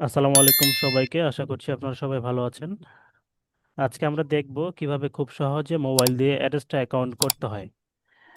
আসসালামু আলাইকুম সবাইকে আশা করছি আপনারা সবাই ভালো আছেন আজকে আমরা দেখব কীভাবে খুব সহজে মোবাইল দিয়ে অ্যাডেস্টা অ্যাকাউন্ট করতে হয়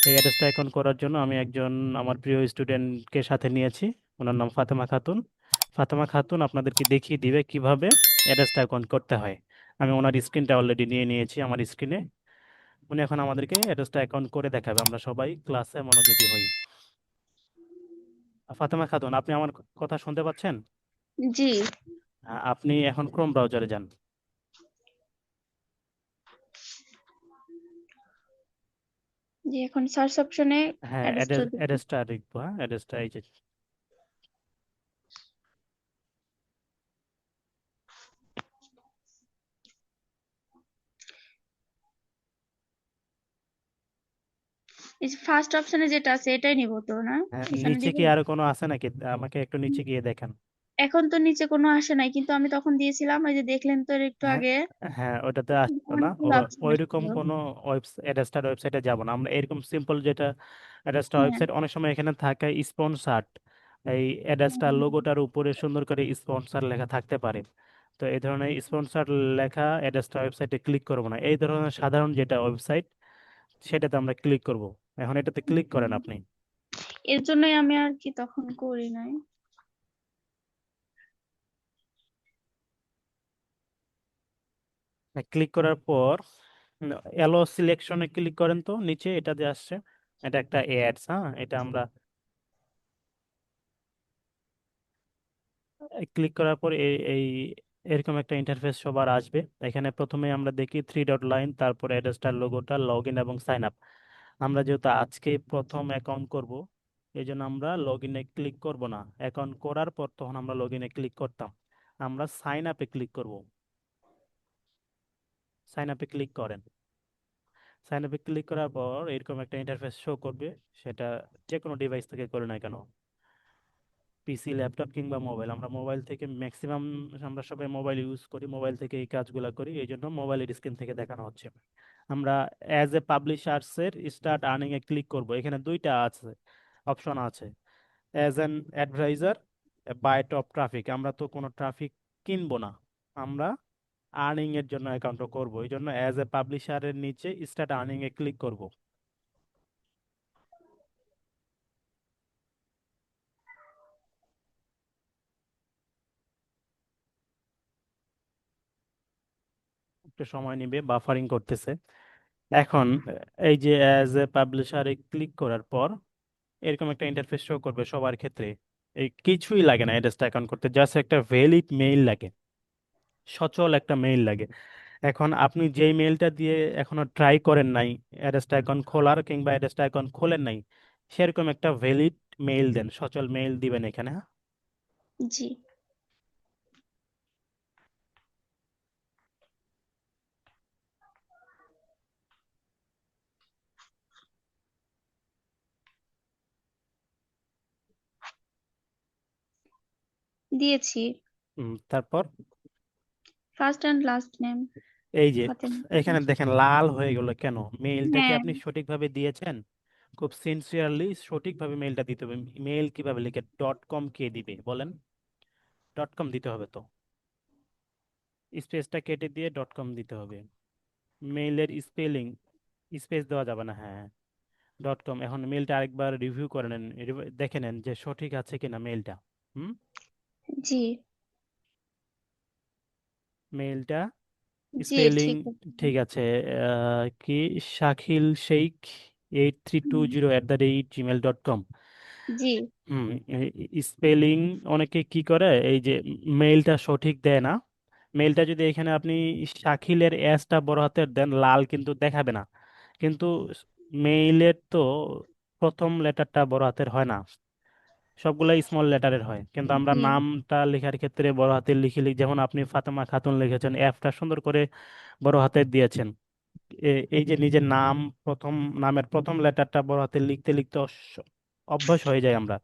এই অ্যাডেস্টা অ্যাকাউন্ট করার জন্য আমি একজন আমার প্রিয় স্টুডেন্টকে সাথে নিয়েছি ওনার নাম ফাতেমা খাতুন ফাতেমা খাতুন আপনাদেরকে দেখিয়ে দিবে কীভাবে অ্যাডেস্টা অ্যাকাউন্ট করতে হয় আমি ওনার স্ক্রিনটা অলরেডি নিয়ে নিয়েছি আমার স্ক্রিনে। উনি এখন আমাদেরকে অ্যাডেস্টা অ্যাকাউন্ট করে দেখাবে আমরা সবাই ক্লাসে মনোযোগী হই। ফাতেমা খাতুন আপনি আমার কথা শুনতে পাচ্ছেন? জি। আপনি এখন ক্রোম ব্রাউজারে যান। জি এখন সার্চ অপশনে হ্যাঁ অ্যাড্রেসটা লিখব হ্যাঁ অ্যাডেসটা এই যে এই ফার্স্ট অপশনে যেটা আছে এটাই নিব তো না? হ্যাঁ নিচে কি আরও কোনো আছে নাকি? আমাকে একটু নিচে গিয়ে দেখেন। এখন তো নিচে কোনো আসে নাই কিন্তু আমি তখন দিয়েছিলাম ওই যে দেখলেন তো একটু হ্যাঁ আগে। হ্যাঁ ওটাতে আসতো না। ওইরকম কোনো ওয়েবসাইট ওয়েবসাইটে যাব না। আমরা এরকম সিম্পল যেটা অ্যাডেস্টার ওয়েবসাইট অনেক সময় এখানে থাকে স্পন্সার্ড এই অ্যাডেস্টার লোগোটার উপরে সুন্দর করে স্পন্সর লেখা থাকতে পারে। তো এই ধরনের স্পন্সর লেখা অ্যাডেস্টার ওয়েবসাইটে ক্লিক করব না। এই ধরনের সাধারণ যেটা ওয়েবসাইট সেটাতে আমরা ক্লিক করব। এখন এটাতে ক্লিক করেন আপনি। এর জন্যই আমি আর কি তখন করি নাই। ক্লিক করার পর এলো সিলেকশনে ক্লিক করেন তো নিচে এটা যে আসছে এটা একটা অ্যাডস হ্যাঁ এটা আমরা ক্লিক করার পর এই এই এরকম একটা ইন্টারফেস সবার আসবে। এখানে প্রথমে আমরা দেখি থ্রি ডট লাইন তারপর অ্যাড্রেসটার লোগোটা লগ ইন এবং সাইন আপ আমরা যেহেতু আজকে প্রথম অ্যাকাউন্ট করব এই জন্য আমরা লগ ইনে ক্লিক করব না। অ্যাকাউন্ট করার পর তখন আমরা লগ ইনে ক্লিক করতাম। আমরা সাইন আপে ক্লিক করব। সাইন আপে ক্লিক করেন। সাইন আপে ক্লিক করার পর এরকম একটা ইন্টারফেস শো করবে, সেটা যে কোনো ডিভাইস থেকে করে না কেন। পিসি ল্যাপটপ কিংবা মোবাইল আমরা মোবাইল থেকে ম্যাক্সিমাম আমরা সবাই মোবাইল ইউজ করি মোবাইল থেকে এই কাজগুলো করি এই জন্য মোবাইলের স্ক্রিন থেকে দেখানো হচ্ছে। আমরা অ্যাজ এ পাবলিশার্সের স্টার্ট আর্নিং এ ক্লিক করব। এখানে দুইটা আছে অপশন আছে। As an advertiser buy top traffic আমরা তো কোনো ট্রাফিক কিনবো না। আমরা আর্নিং এর জন্য অ্যাকাউন্টটা করব। এই জন্য অ্যাজ এ পাবলিশারের নিচে স্টার্ট আর্নিং এ ক্লিক করব। একটু সময় নিবে বাফারিং করতেছে। এখন, এই যে অ্যাজ এ পাবলিশারে ক্লিক করার পর, এরকম একটা ইন্টারফেস শো করবে সবার ক্ষেত্রে। এই কিছুই লাগে না অ্যাড্রেসটা অ্যাকাউন্ট করতে জাস্ট একটা ভ্যালিড মেইল লাগে। সচল একটা মেইল লাগে। এখন আপনি যেই মেইলটা দিয়ে এখনও ট্রাই করেন নাই অ্যাড্রেসটা অ্যাকাউন্ট খোলার কিংবা অ্যাড্রেসটা অ্যাকাউন্ট খোলেন নাই, সেরকম একটা ভ্যালিড মেইল দেন, সচল মেইল দিবেন এখানে হ্যাঁ? জি। দিয়েছি। হুম, তারপর? ফার্স্ট এন্ড লাস্ট নেম এই যে এখানে দেখেন লাল হয়ে গেল কেন? মেইলটা কি হ্যাঁ। আপনি সঠিকভাবে দিয়েছেন? খুব সিনসিয়ারলি সঠিকভাবে মেইলটা দিতে হবে। মেইল কীভাবে লিখে? ডট কম কে দিবে বলেন। ডট কম দিতে হবে তো। স্পেসটা কেটে দিয়ে ডট কম দিতে হবে। মেইলের স্পেলিং স্পেস দেওয়া যাবে না হ্যাঁ ডট কম এখন মেইলটা আরেকবার রিভিউ করে নেন। রিভ- দেখে নেন যে সঠিক আছে কিনা মেইলটা। হুম? জি। মেইলটা জি স্পেলিং ঠিক আছে। ঠিক আছে আহ, কি? Shakil Sheikh eight three two hmm, zero at the rate Gmail dot com জি। হুম স্পেলিং অনেকে কি করে? এই যে মেইলটা সঠিক দেয় না। মেইলটা যদি এখানে আপনি শাকিলের এসটা বড় হাতের দেন লাল কিন্তু দেখাবে না। কিন্তু মেইলের তো প্রথম লেটারটা বড় হাতের হয় না। সবগুলাই স্মল লেটারের হয়। কিন্তু আমরা নামটা লেখার ক্ষেত্রে বড় হাতের লিখে লিখ যেমন আপনি ফাতেমা খাতুন লিখেছেন এফটা সুন্দর করে বড় হাতের দিয়েছেন। এই যে নিজের নাম প্রথম নামের প্রথম লেটারটা বড় হাতে লিখতে লিখতে অভ্যাস হয়ে যায় আমরা।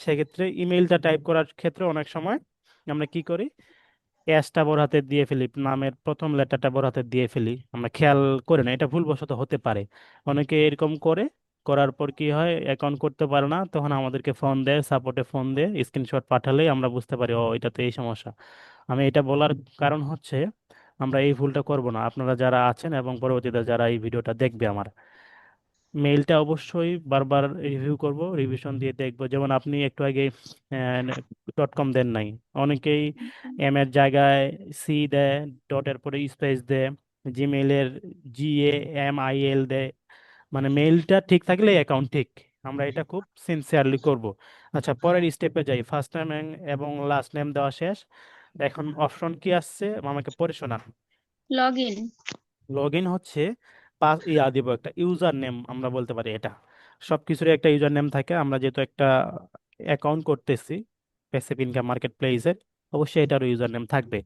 সেক্ষেত্রে ইমেইলটা টাইপ করার ক্ষেত্রে অনেক সময় আমরা কি করি? এসটা বড় হাতে দিয়ে ফেলি নামের প্রথম লেটারটা বড় হাতে দিয়ে ফেলি। আমরা খেয়াল করি না এটা ভুলবশত হতে পারে। অনেকে এরকম করে করার পর কি হয় অ্যাকাউন্ট করতে পারে না তখন আমাদেরকে ফোন দেয় সাপোর্টে ফোন দেয় স্ক্রিনশট পাঠালেই আমরা বুঝতে পারি ও এটাতে এই সমস্যা। আমি এটা বলার কারণ হচ্ছে আমরা এই ভুলটা করব না। আপনারা যারা আছেন এবং পরবর্তীতে যারা এই ভিডিওটা দেখবে আমার মেইলটা অবশ্যই বারবার রিভিউ করব রিভিশন দিয়ে দেখব। যেমন আপনি একটু আগে ডট কম দেন নাই অনেকেই এম এর জায়গায় সি দেয় ডটের পরে স্পেস দেয় জিমেইলের জি এ এম আই এল দেয় মানে মেইলটা ঠিক থাকলে অ্যাকাউন্ট ঠিক। আমরা এটা খুব সিনসিয়ারলি করব। আচ্ছা পরের স্টেপে যাই। ফার্স্ট নেম এবং লাস্ট নেম দেওয়া শেষ। এখন অপশন কি আসছে? আমাকে পড়ে শোনান। লগ ইন লগ ইন হচ্ছে পাস ইয়া দিব একটা ইউজার নেম আমরা বলতে পারি এটা। সব কিছুরই একটা ইউজার নেম থাকে। আমরা যেহেতু একটা অ্যাকাউন্ট করতেছি প্যাসিভ ইনকাম মার্কেট প্লেসের অবশ্যই এটারও ইউজার নেম থাকবে।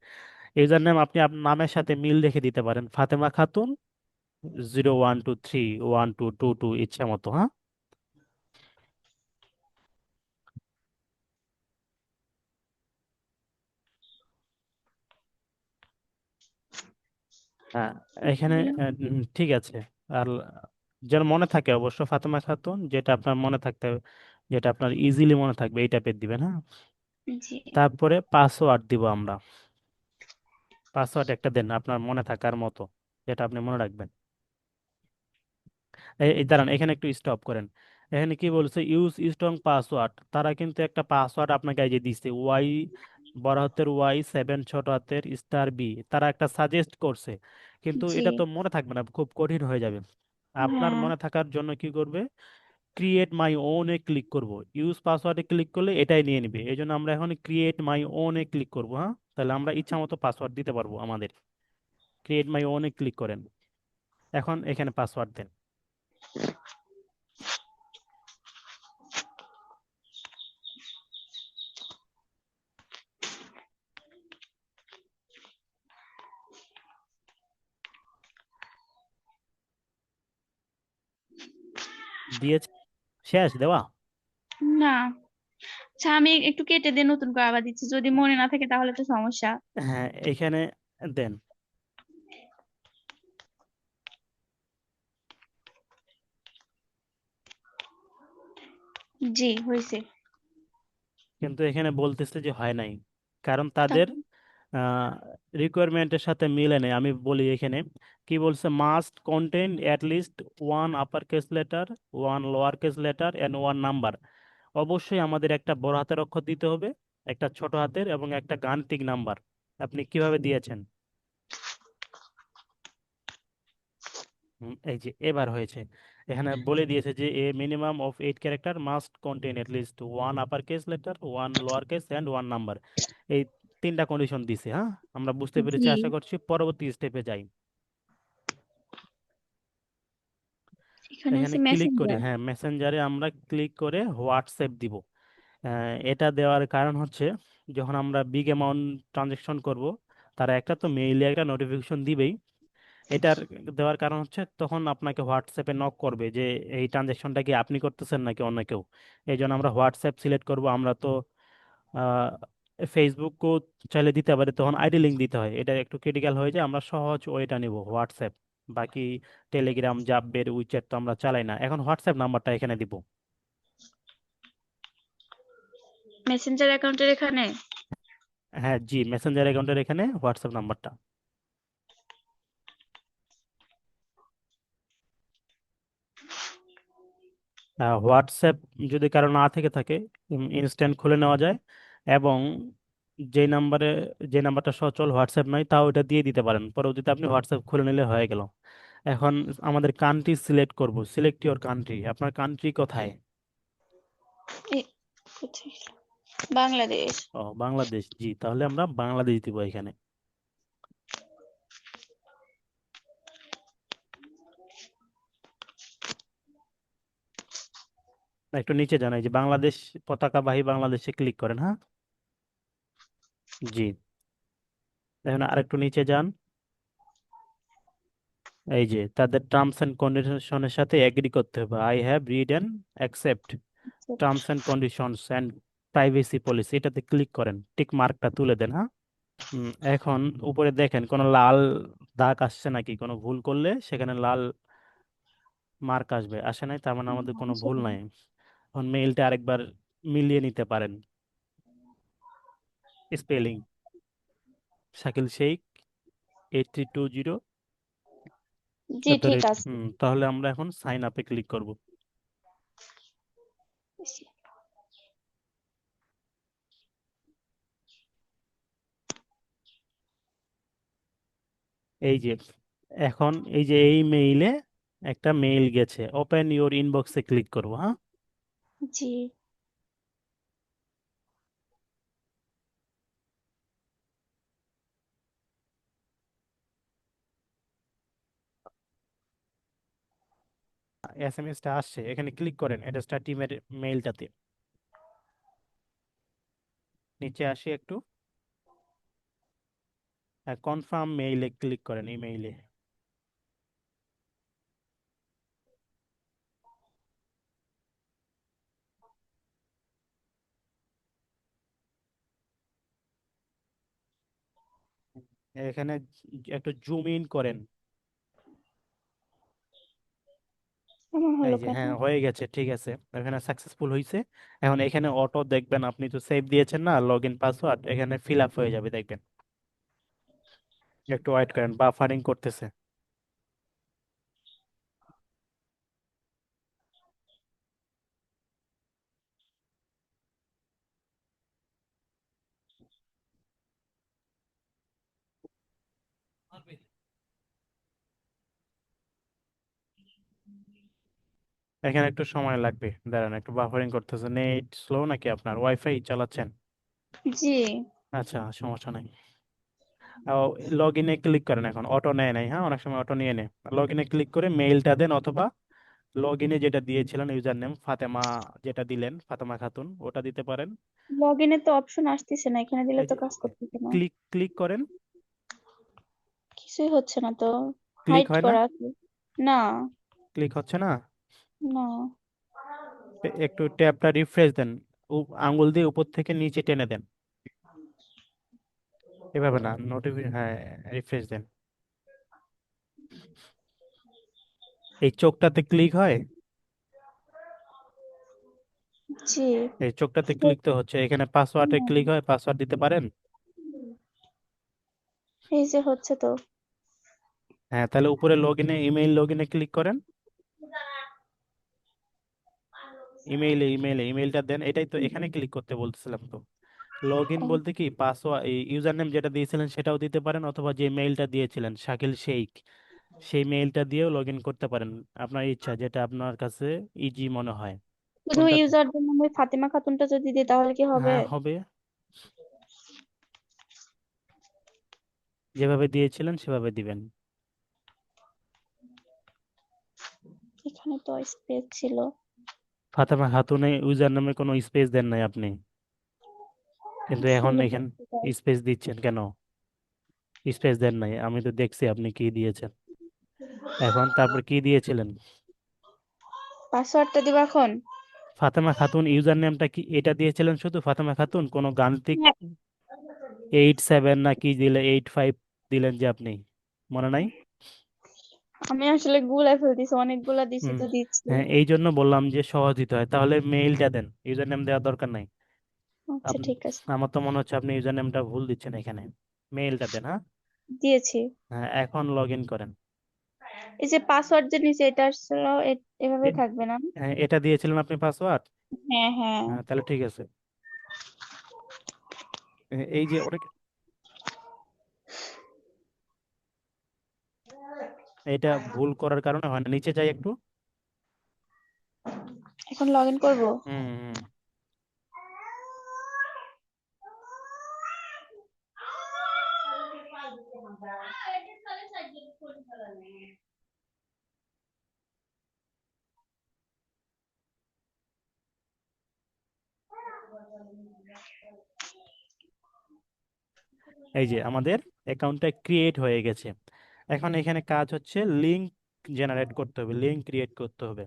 ইউজার নেম আপনি আপনার নামের সাথে মিল রেখে দিতে পারেন। Fatema Khatun zero one two three one two two two ইচ্ছা মতো হ্যাঁ? হ্যাঁ এখানে ঠিক আছে। আর যেন মনে থাকে অবশ্য ফাতেমা খাতুন যেটা আপনার মনে থাকতে হবে যেটা আপনার ইজিলি মনে থাকবে এই টাইপের দিবেন হ্যাঁ? তারপরে পাসওয়ার্ড দিব আমরা। পাসওয়ার্ড একটা দেন আপনার মনে থাকার মতো যেটা আপনি মনে রাখবেন। এই দাঁড়ান এখানে একটু স্টপ করেন। এখানে কি বলছে ইউজ স্ট্রং পাসওয়ার্ড তারা কিন্তু একটা পাসওয়ার্ড আপনাকে এই যে দিচ্ছে ওয়াই বড় হাতের ওয়াই সেভেন ছোট হাতের স্টার বি তারা একটা সাজেস্ট করছে। কিন্তু জি। এটা তো মনে থাকবে না খুব কঠিন হয়ে যাবে। আপনার হ্যাঁ। মনে থাকার জন্য কি করবে ক্রিয়েট মাই ওন এ ক্লিক করব। ইউজ পাসওয়ার্ডে ক্লিক করলে এটাই নিয়ে নিবে এই জন্য আমরা এখন ক্রিয়েট মাই ওন এ ক্লিক করব হ্যাঁ? তাহলে আমরা ইচ্ছা মতো পাসওয়ার্ড দিতে পারব আমাদের। ক্রিয়েট মাই ওন এ ক্লিক করেন। এখন এখানে পাসওয়ার্ড দেন। দিয়েছে। শেষ দেওয়া? না। আচ্ছা আমি একটু কেটে দিয়ে নতুন করে আবার দিচ্ছি। যদি মনে না থাকে তাহলে তো সমস্যা। হ্যাঁ এখানে দেন। জি হয়েছে। কিন্তু এখানে বলতেছে যে হয় নাই। কারণ তাদের রিকোয়ারমেন্টের সাথে মিলে নেই। আমি বলি এখানে কি বলছে? Must contain at least one upper case letter one lower case letter and one number অবশ্যই আমাদের একটা বড় হাতের অক্ষর দিতে হবে একটা ছোট হাতের এবং একটা গাণিতিক নাম্বার। আপনি কীভাবে দিয়েছেন? এই যে এবার হয়েছে। এখানে বলে দিয়েছে যে a minimum of eight character must contain at least one upper case letter one lower case and one number এই তিনটা কন্ডিশন দিছে হ্যাঁ? আমরা বুঝতে পেরেছি আশা করছি পরবর্তী স্টেপে যাই। এখানে ক্লিক করি হ্যাঁ মেসেঞ্জারে আমরা ক্লিক করে হোয়াটসঅ্যাপ দিব। এটা দেওয়ার কারণ হচ্ছে যখন আমরা বিগ অ্যামাউন্ট ট্রানজেকশন করব তারা একটা তো মেইলে একটা নোটিফিকেশন দিবেই। এটার দেওয়ার কারণ হচ্ছে তখন আপনাকে হোয়াটসঅ্যাপে নক করবে যে এই ট্রানজ্যাকশনটা কি আপনি করতেছেন নাকি অন্য কেউ? এই জন্য আমরা হোয়াটসঅ্যাপ সিলেক্ট করব। আমরা তো ফেসবুকও চাইলে দিতে পারি। তখন আইডি লিঙ্ক দিতে হয়। এটা একটু ক্রিটিক্যাল হয়ে যায়। আমরা সহজ ওইটা নিব হোয়াটসঅ্যাপ। বাকি টেলিগ্রাম জাব্বের উইচ্যাট তো আমরা চালাই না। এখন হোয়াটসঅ্যাপ নাম্বারটা এখানে দিব। মেসেঞ্জার অ্যাকাউন্টের এখানে? হ্যাঁ জি মেসেঞ্জার অ্যাকাউন্টের এখানে হোয়াটসঅ্যাপ নাম্বারটা। হোয়াটসঅ্যাপ যদি কারও না থেকে থাকে ইনস্ট্যান্ট খুলে নেওয়া যায় এবং যে নাম্বারে যে নাম্বারটা সচল হোয়াটসঅ্যাপ নাই তাও এটা দিয়ে দিতে পারেন। পরবর্তীতে আপনি হোয়াটসঅ্যাপ খুলে নিলে হয়ে গেল। এখন আমাদের কান্ট্রি সিলেক্ট করব। সিলেক্ট ইওর কান্ট্রি আপনার কান্ট্রি কোথায়? কোথায়? বাংলাদেশ। ও বাংলাদেশ। জি তাহলে আমরা বাংলাদেশ দিব এখানে। একটু নিচে যান এই যে বাংলাদেশ পতাকা পতাকাবাহী বাংলাদেশে ক্লিক করেন হ্যাঁ? জি। এখন আরেকটু নিচে যান। এই যে তাদের টার্মস এন্ড কন্ডিশনের সাথে এগ্রি করতে হবে। I have read and accept terms and conditions and privacy policy এটাতে ক্লিক করেন টিক মার্কটা তুলে দেন হ্যাঁ? এখন উপরে দেখেন কোনো লাল দাগ আসছে নাকি? কোনো ভুল করলে সেখানে লাল মার্ক আসবে। আসে নাই তার মানে আমাদের কোনো ভুল নাই। এখন মেইলটা আরেকবার মিলিয়ে নিতে পারেন। Spelling Shakil Sheikh eight three two zero জি ঠিক আছে। তাহলে আমরা এখন সাইন আপে ক্লিক করব। এই যে এখন এই যে এই মেইলে একটা মেইল গেছে। ওপেন ইউর ইনবক্সে ক্লিক করব হ্যাঁ? জি। এস এম এসটা আসছে, এখানে ক্লিক করেন স্টার টিমের মেইলটাতে নিচে আসি একটু। কনফার্ম মেইলে ক্লিক করেন, এই এখানে একটু জুম ইন করেন। এই যে হ্যাঁ হয়ে গেছে ঠিক আছে। এখানে সাকসেসফুল হয়েছে এখন এখানে অটো দেখবেন আপনি তো সেভ দিয়েছেন না লগ ইন পাসওয়ার্ড এখানে ফিল আপ হয়ে যাবে দেখবেন। একটু ওয়েট করেন বাফারিং করতেছে। এখানে একটু সময় লাগবে। দাঁড়ান একটু বাফারিং করতেছে নেট স্লো নাকি আপনার? ওয়াইফাই চালাচ্ছেন? জি। আচ্ছা সমস্যা নাই। লগ ইনে ক্লিক করেন এখন। অটো নেয় নাই হ্যাঁ? অনেক সময় অটো নিয়ে নেয়। লগ ইনে ক্লিক করে মেইলটা দেন অথবা লগ ইনে যেটা দিয়েছিলেন ইউজার নেম ফাতেমা যেটা দিলেন ফাতেমা খাতুন ওটা দিতে পারেন। লগ ইনে তো অপশন আসতেছে না এখানে দিলে তো কাজ করতেছে না। ক্লিক ক্লিক করেন। কিছুই হচ্ছে না তো। ক্লিক হাইড হয় না? করা আছে। না। ক্লিক হচ্ছে না? না। একটু ট্যাবটা রিফ্রেশ দেন। আঙ্গুল দিয়ে উপর থেকে নিচে টেনে দেন। এভাবে না নোটিফি হ্যাঁ রিফ্রেশ দেন। এই চোখটাতে ক্লিক হয়? জি। এই চোখটাতে ক্লিক তো হচ্ছে এখানে পাসওয়ার্ডে ক্লিক হয় পাসওয়ার্ড দিতে পারেন? এই যে হচ্ছে তো। হ্যাঁ তাহলে উপরে লগ ইনে ইমেইল লগ ইনে ক্লিক করেন। ইমেইলে ইমেইলে ইমেইলটা দেন। এটাই তো এখানে ক্লিক করতে বলতেছিলাম তো। লগ ইন বলতে কি? পাসওয়ার্ড এই ইউজার নেম যেটা দিয়েছিলেন সেটাও দিতে পারেন অথবা যে মেইলটা দিয়েছিলেন শাকিল শেখ সেই মেইলটা দিয়েও লগ ইন করতে পারেন। আপনার ইচ্ছা যেটা আপনার কাছে ইজি মনে হয়। শুধু ইউজার নাম ওই ফাতেমা খাতুনটা যদি দিই তাহলে কি হবে? হ্যাঁ হবে। যেভাবে দিয়েছিলেন সেভাবে দিবেন। এখানে তো স্পেস ছিল। ফাতেমা খাতুনে ইউজার নামে কোনো স্পেস দেন নাই আপনি। কিন্তু এখন শুনে এখানে স্পেস দিচ্ছেন কেন? স্পেস দেন নাই আমি তো দেখছি আপনি কি দিয়েছেন। এখন তারপর কি দিয়েছিলেন? পাসওয়ার্ডটা দিব এখন। ফাতেমা খাতুন ইউজার নেমটা কি এটা দিয়েছিলেন শুধু ফাতেমা খাতুন? কোনো গাণিতিক হ্যাঁ। এইট সেভেন না কি দিলে এইট ফাইভ দিলেন যে আপনি? মনে নাই? আমি আসলে গুলাই ফেলতেছি অনেকগুলা দিছি তো দিচ্ছি। হ্যাঁ এই জন্য বললাম যে সহজ দিতে হয়। তাহলে মেইলটা দেন ইউজার নেম দেওয়ার দরকার নাই। আচ্ছা ঠিক আছে। আমার তো মনে হচ্ছে আপনি ইউজার নেমটা ভুল দিচ্ছেন এখানে। মেইলটা দেন হ্যাঁ? দিয়েছি। হ্যাঁ এখন লগ ইন করেন। এই যে পাসওয়ার্ড যে নিচে এটা আসলে এ- এভাবেই এ- থাকবে না? হ্যাঁ, এটা দিয়েছিলেন আপনি পাসওয়ার্ড? হ্যাঁ হ্যাঁ। হ্যাঁ তাহলে ঠিক আছে। এই যে অনেক এটা ভুল করার কারণে হয় না। নিচে যাই একটু। এখন লগ ইন করব? হুম এই যে আমাদের অ্যাকাউন্টটা ক্রিয়েট হয়ে গেছে। এখন এখানে কাজ হচ্ছে লিঙ্ক জেনারেট করতে হবে লিঙ্ক ক্রিয়েট করতে হবে।